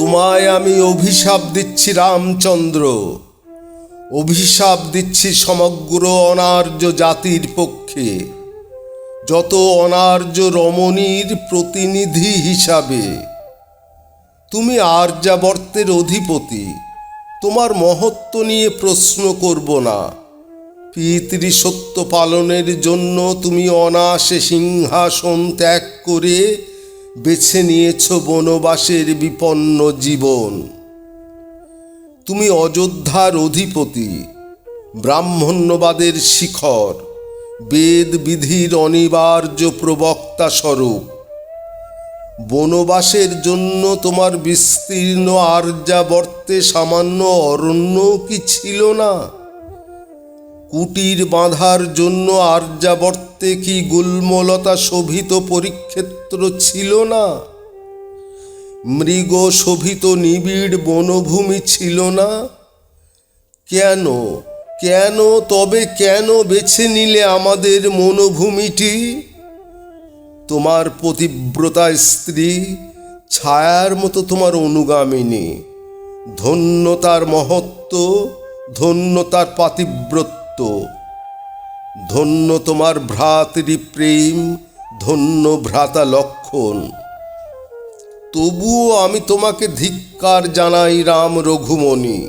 তোমায় আমি অভিশাপ দিচ্ছি রামচন্দ্র। অভিশাপ দিচ্ছি সমগ্র অনার্য জাতির পক্ষে। যত অনার্য রমণীর প্রতিনিধি হিসাবে। তুমি আর্যাবর্তের অধিপতি, তোমার মহত্ব নিয়ে প্রশ্ন করব না। পিতৃ সত্য পালনের জন্য তুমি অনাসে সিংহাসন ত্যাগ করে বেছে নিয়েছ বনবাসের বিপন্ন জীবন। তুমি অযোধ্যার অধিপতি, ব্রাহ্মণ্যবাদের শিখর বেদ বিধির অনিবার্য প্রবক্তা স্বরূপ। বনবাসের জন্য তোমার বিস্তীর্ণ আর্যাবর্তে সামান্য অরণ্য কি ছিল না? কুটির বাঁধার জন্য আর্যাবর্তে কি গুল্মলতা শোভিত পরিক্ষেত্র ছিল না? মৃগ শোভিত নিবিড় বনভূমি ছিল না? কেন কেন, তবে কেন বেছে নিলে আমাদের মনোভূমিটি? তোমার পতিব্রতা স্ত্রী, ছায়ার মতো তোমার অনুগামিনী ধন্য তার মহত্ব ধন্য তার পাতিব্রত্য ধন্য তোমার ভ্রাতৃ প্রেম, ধন্য ভ্রাতা লক্ষণ। তবুও আমি তোমাকে ধিক্কার জানাই রাম রঘুমণি।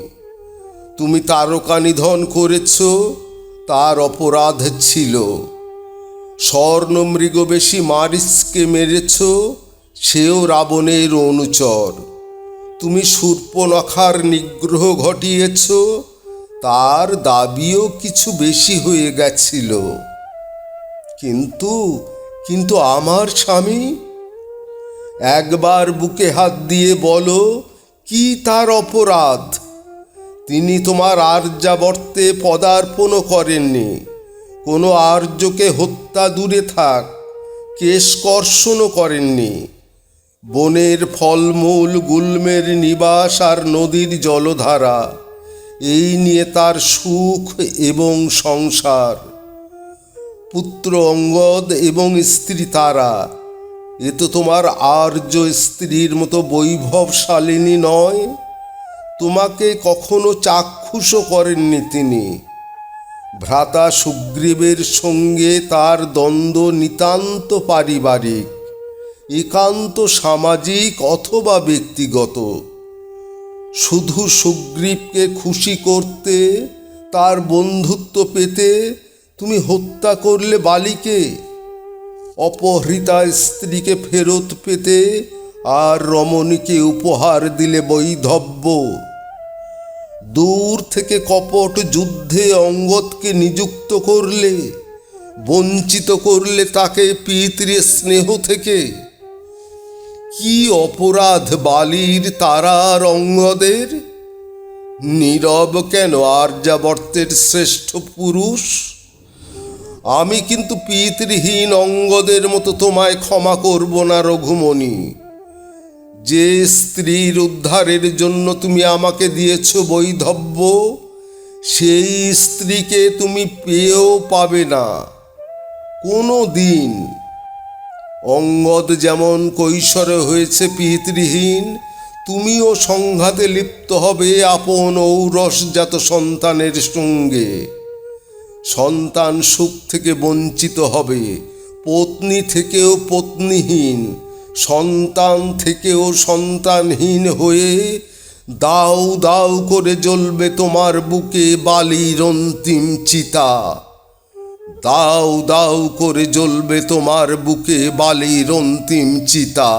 তুমি তারকা নিধন করেছ, তার অপরাধ ছিল। স্বর্ণ মৃগবেশী মারিসকে মেরেছ, সেও রাবণের অনুচর। তুমি সূর্পনখার নিগ্রহ ঘটিয়েছ তার দাবিও কিছু বেশি হয়ে গেছিল। কিন্তু কিন্তু আমার স্বামী? একবার বুকে হাত দিয়ে বলো, কি তার অপরাধ? তিনি তোমার আর্যাবর্তে পদার্পণও করেননি। কোনো আর্যকে হত্যা দূরে থাক কেশকর্ষণও করেননি। বনের ফলমূল, গুল্মের নিবাস আর নদীর জলধারা এই নিয়ে তার সুখ এবং সংসার। পুত্র অঙ্গদ এবং স্ত্রী তারা। এ তো তোমার আর্য স্ত্রীর মতো বৈভবশালিনী নয়। তোমাকে কখনো চাক্ষুষও করেননি তিনি। ভ্রাতা সুগ্রীবের সঙ্গে তার দ্বন্দ্ব নিতান্ত পারিবারিক, একান্ত সামাজিক অথবা ব্যক্তিগত। শুধু সুগ্রীবকে খুশি করতে, তার বন্ধুত্ব পেতে তুমি হত্যা করলে বালিকে অপহৃতা স্ত্রীকে ফেরত পেতে আর রমণীকে উপহার দিলে বৈধব্য। দূর থেকে কপট যুদ্ধে অঙ্গদকে নিযুক্ত করলে, বঞ্চিত করলে তাকে পিতৃ স্নেহ থেকে। কি অপরাধ বালির তারার অঙ্গদের নীরব কেন আর্যাবর্তের শ্রেষ্ঠ পুরুষ? আমি কিন্তু পিতৃহীন অঙ্গদের মতো তোমায় ক্ষমা করব না, রঘুমণি। যে স্ত্রীর উদ্ধারের জন্য তুমি আমাকে দিয়েছ বৈধব্য, সেই স্ত্রীকে তুমি পেয়েও পাবে না। কোনো দিন অঙ্গদ যেমন কৈশোরে হয়েছে পিতৃহীন, তুমিও সংঘাতে লিপ্ত হবে আপন ঔরসজাত সন্তানের সঙ্গে। সন্তান সুখ থেকে বঞ্চিত হবে, পত্নী থেকেও পত্নীহীন, সন্তান থেকেও সন্তানহীন হয়ে দাউ দাউ করে জ্বলবে তোমার বুকে বালির অন্তিম চিতা। দাউ দাউ করে জ্বলবে তোমার বুকে বালির অন্তিম চিতা।